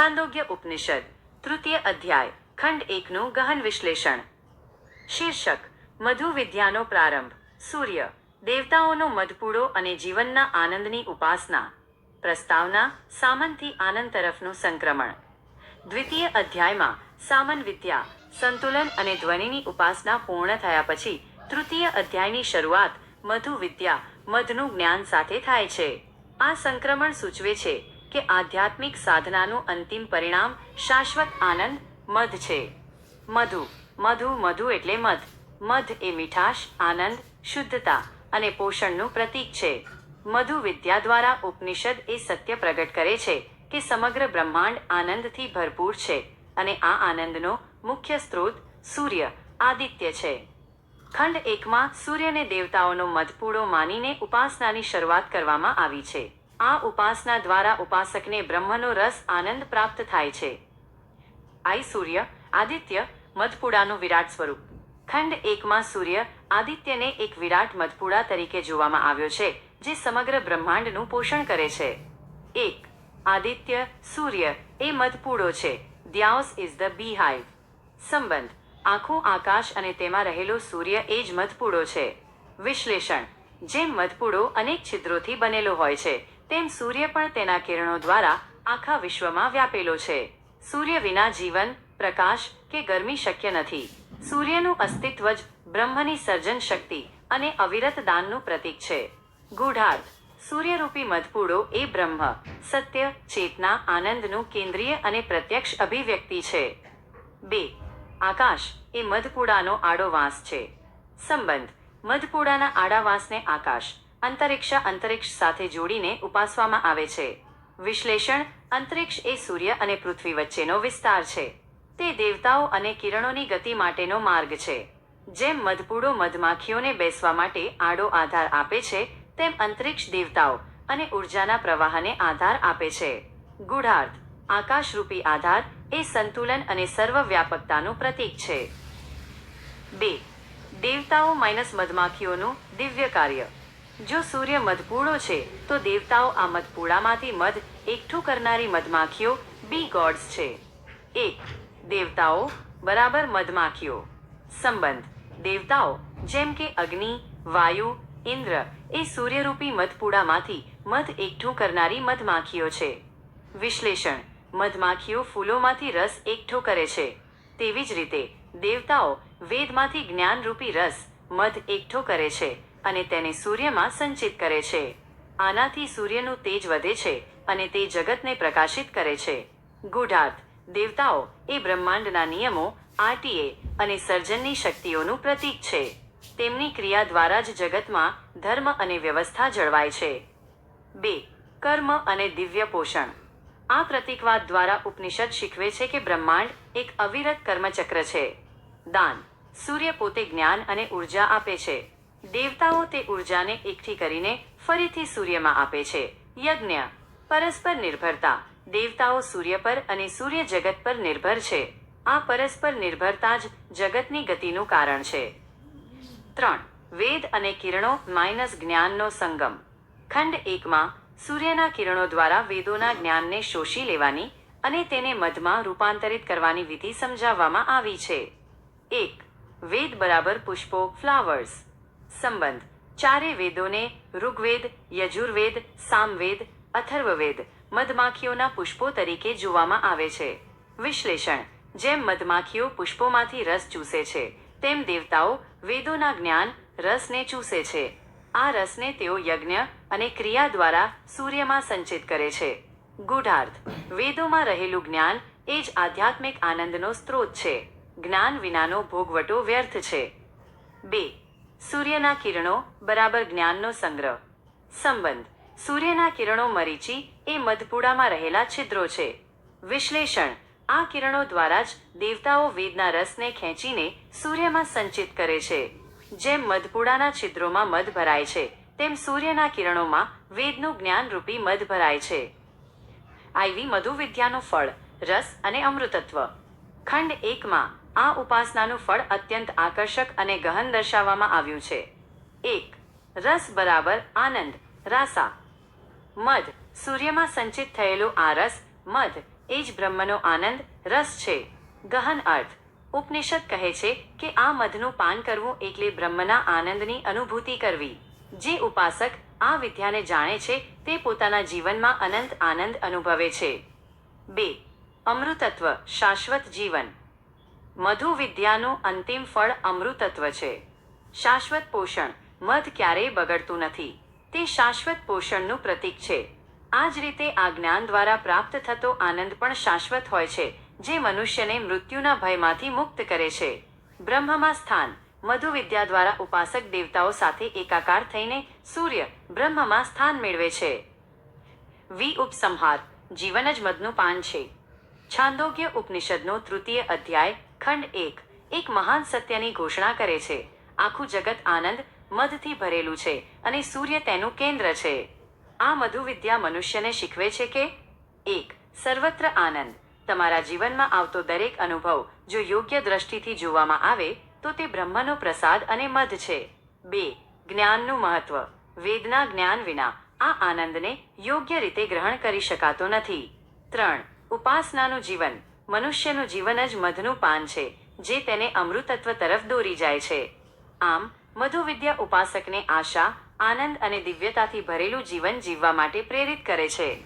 છાંદોગ્ય ઉપનિષદ તૃતીય અધ્યાય ખંડ એકનું ગહન વિશ્લેષણ શીર્ષક મધુ વિદ્યાનો પ્રારંભ સૂર્ય દેવતાઓનો મધપૂડો અને જીવનના આનંદની ઉપાસના પ્રસ્તાવના સામનથી આનંદ તરફનું સંક્રમણ દ્વિતીય અધ્યાયમાં સામન વિદ્યા સંતુલન અને ધ્વનિની ઉપાસના પૂર્ણ થયા પછી તૃતીય અધ્યાયની શરૂઆત મધુ વિદ્યા મધનું જ્ઞાન સાથે થાય છે આ સંક્રમણ સૂચવે છે કે આધ્યાત્મિક સાધનાનું અંતિમ પરિણામ શાશ્વત આનંદ, મધ છે. મધુ. મધુ મધુ એટલે મધ. મધ એ મીઠાશ, આનંદ, શુદ્ધતા અને પોષણનું પ્રતીક છે. મધુ વિદ્યા દ્વારા ઉપનિષદ એ સત્ય પ્રગટ કરે છે કે સમગ્ર બ્રહ્માંડ આનંદથી ભરપૂર છે અને આ આનંદનો મુખ્ય સ્ત્રોત સૂર્ય, આદિત્ય છે. ખંડ એકમાં સૂર્યને દેવતાઓનો મધપૂડો માનીને ઉપાસનાની શરૂઆત કરવામાં આવી છે. આ ઉપાસના દ્વારા ઉપાસકને બ્રહ્મનો રસ આનંદ પ્રાપ્ત થાય છે. આઈ સૂર્ય આદિત્ય મધપુડાનું વિરાટ સ્વરૂપ. ખંડ એકમાં સૂર્ય આદિત્યને એક વિરાટ મધપુડા તરીકે જોવામાં આવ્યો છે, જે સમગ્ર બ્રહ્માંડનું પોષણ કરે છે. એક, આદિત્ય સૂર્ય એ મધપુડો છે. Dyaus is the B hive સંબંધ, આખું આકાશ અને તેમાં રહેલો સૂર્ય એ જ મધપુડો છે. વિશ્લેષણ, જેમ મધપુડો અનેક છિદ્રોથી બનેલો હોય છે તેમ સૂર્ય પણ તેના કિરણો દ્વારા આખા વિશ્વમાં વ્યાપેલો છે. સૂર્ય વિના જીવન, પ્રકાશ કે ગરમી શક્ય નથી. સૂર્યનું અસ્તિત્વ જ બ્રહ્મની સર્જન શક્તિ અને અવિરત દાનનું પ્રતીક છે. ગૂઢાર્થ, સૂર્યરૂપી મધપૂડો એ બ્રહ્મ, સત્ય, ચેતના, આનંદનું કેન્દ્રીય અને પ્રત્યક્ષ અભિવ્યક્તિ છે. બે, આકાશ એ મધપૂડાનો આડો વાંસ છે. સંબંધ, મધપૂડાના આડા વાંસને આકાશ અંતરિક્ષ અંતરિક્ષ સાથે જોડીને ઉપાસવામાં આવે છે. વિશ્લેષણ, અંતરિક્ષ એ સૂર્ય અને પૃથ્વી વચ્ચેનો વિસ્તાર છે. તે દેવતાઓ અને કિરણોની ગતિ માટેનો માર્ગ છે. જેમ મધપૂડો મધમાખીઓને બેસવા માટે આડો આધાર આપે છે, તેમ અંતરિક્ષ દેવતાઓ અને ઉર્જાના પ્રવાહને આધાર આપે છે. ગુઢાર્થ, આકાશરૂપી આધાર એ સંતુલન અને સર્વવ્યાપકતાનું પ્રતીક છે. બે, દેવતાઓ માઇનસ મધમાખીઓનું દિવ્ય કાર્ય. જો સૂર્ય મધપૂળો છે, તો દેવતાઓ આ મધપૂળામાંથી મધ એકઠું કરનારી મધમાખીઓ બી ગોડ્સ છે. એક, દેવતાઓ બરાબર મધમાખીઓ. સંબંધ, દેવતાઓ જેમ કે અગ્નિ, વાયુ, ઇન્દ્ર એ સૂર્યરૂપી મધપૂળામાંથી મધ એકઠું કરનારી મધમાખીઓ છે. વિશ્લેષણ, મધમાખીઓ ફૂલોમાંથી રસ એકઠો કરે છે. તેવી જ રીતે દેવતાઓ વેદમાંથી જ્ઞાનરૂપી રસ મધ એકઠો કરે છે. અને તેને સૂર્યમાં સંચિત કરે છે. આનાથી સૂર્યનું તેજ વધે છે અને તે જગતને પ્રકાશિત કરે છે. ગૂઢાર્થ, દેવતાઓ એ બ્રહ્માંડના નિયમો, આરટીએ અને સર્જનની શક્તિઓનું પ્રતીક છે. તેમની ક્રિયા દ્વારા જ જગતમાં ધર્મ અને વ્યવસ્થા જળવાય છે. બે, કર્મ અને દિવ્ય પોષણ. આ પ્રતિકવાદ દ્વારા ઉપનિષદ શીખવે છે કે બ્રહ્માંડ એક અવિરત કર્મચક્ર છે. દાન, સૂર્ય પોતે જ્ઞાન અને ઊર્જા આપે છે. દેવતાઓ તે ઉર્જાને એકઠી કરીને ફરીથી સૂર્યમાં આપે છે. યજ્ઞ. પરસ્પર નિર્ભરતા. દેવતાઓ સૂર્ય પર અને સૂર્ય જગત પર નિર્ભર છે. આ પરસ્પર નિર્ભરતા જ જગતની ગતિનું કારણ છે. ત્રણ. વેદ અને કિરણો માઇનસ જ્ઞાનનો સંગમ. ખંડ એકમાં સૂર્યના કિરણો દ્વારા વેદોના જ્ઞાનને શોષી લેવાની અને તેને મધમાં રૂપાંતરિત કરવાની વિધિ સમજાવવામાં આવી છે. એક. વેદ બરાબર પુષ્પો, ફ્લાવર્સ. સંબંધ. ચારે વેદોને ઋગ્વેદ, યજુર્વેદ, સામવેદ, અથર્વવેદ, મધમાખીઓના પુષ્પો તરીકે જોવામાં આવે છે. વિશ્લેષણ. જેમ મધમાખીઓ પુષ્પોમાંથી રસ ચૂસે છે, તેમ દેવતાઓ વેદોના જ્ઞાન રસને ચૂસે છે. આ રસને તેઓ યજ્ઞ અને ક્રિયા દ્વારા સૂર્યમાં સંચિત કરે છે. ગૂઢાર્થ. વેદોમાં રહેલું જ્ઞાન એ જ આધ્યાત્મિક આનંદનો સ્ત્રોત છે. જ્ઞાન વિનાનો ભોગવટો વ્યર્થ છે. બે. સૂર્યના કિરણો બરાબર જ્ઞાનનો સંગ્રહ. સંબંધ. સૂર્યના કિરણો મરીચી એ મધપુડામાં રહેલા છિદ્રો છે. વિશ્લેષણ. આ કિરણો દ્વારા જ દેવતાઓ વેદના રસને ખેંચીને સૂર્યમાં સંચિત કરે છે. જેમ મધપુડાના છિદ્રોમાં મધ ભરાય છે, તેમ સૂર્યના કિરણોમાં વેદનું જ્ઞાનરૂપી મધ ભરાય છે. આઈવી મધુવિદ્યાનું ફળ, રસ અને અમૃતત્વ. ખંડ એકમાં. આ ઉપાસનાનું ફળ અત્યંત આકર્ષક અને ગહન દર્શાવવામાં આવ્યું છે. એક, રસ બરાબર આનંદ, રાસા. મધ, સૂર્યમાં સંચિત થયેલો આ રસ, મધ, એ જ બ્રહ્મનો આનંદ, રસ છે. ગહન અર્થ, ઉપનિષદ કહે છે કે આ મધનું પાન કરવું એટલે બ્રહ્મના આનંદની અનુભૂતિ કરવી. જે ઉપાસક આ વિદ્યાને જાણે છે તે પોતાના જીવનમાં અનંત આનંદ અનુભવે છે. બે, અમૃતત્વ, શાશ્વત જીવન. મધુ વિદ્યાનું અંતિમ ફળ અમૃતત્વ છે. શાશ્વત પોષણ મધ ક્યારેય બગડતું નથી. તે શાશ્વત પોષણનું પ્રતીક છે. આ જ રીતે આ જ્ઞાન દ્વારા પ્રાપ્ત થતો આનંદ પણ શાશ્વત હોય છે, જે મનુષ્યને મૃત્યુના ભયમાંથી મુક્ત કરે છે. બ્રહ્મમાં સ્થાન મધુ વિદ્યા દ્વારા ઉપાસક દેવતાઓ સાથે એકાકાર થઈને સૂર્ય બ્રહ્મમાં સ્થાન મેળવે છે. વી ઉપસંહાર જીવન જ મધનું પાન છે. છાંદોગ્ય ઉપનિષદનો તૃતીય અધ્યાય ખંડ એક એક મહાન સત્યની ઘોષણા કરે છે. આખું જગત આનંદ, મધથી ભરેલું છે અને સૂર્ય તેનું કેન્દ્ર છે. આ મધુવિદ્યા મનુષ્યને શીખવે છે કે, એક, સર્વત્ર આનંદ. તમારા જીવનમાં આવતો દરેક અનુભવ જો યોગ્ય દ્રષ્ટિથી જોવામાં આવે, તો તે બ્રહ્મનો પ્રસાદ અને મધ છે. બે, જ્ઞાનનું મહત્વ. વેદના જ્ઞાન વિના આ આનંદને યોગ્ય રીતે ગ્રહણ કરી શકાતો નથી. ત્રણ, ઉપાસનાનું જીવન. મનુષ્યનું જીવન જ મધનું પાન છે, જે તેને અમૃતત્વ તરફ દોરી જાય છે. આમ, મધુવિદ્યા ઉપાસકને આશા, આનંદ અને દિવ્યતાથી ભરેલું જીવન જીવવા માટે પ્રેરિત કરે છે.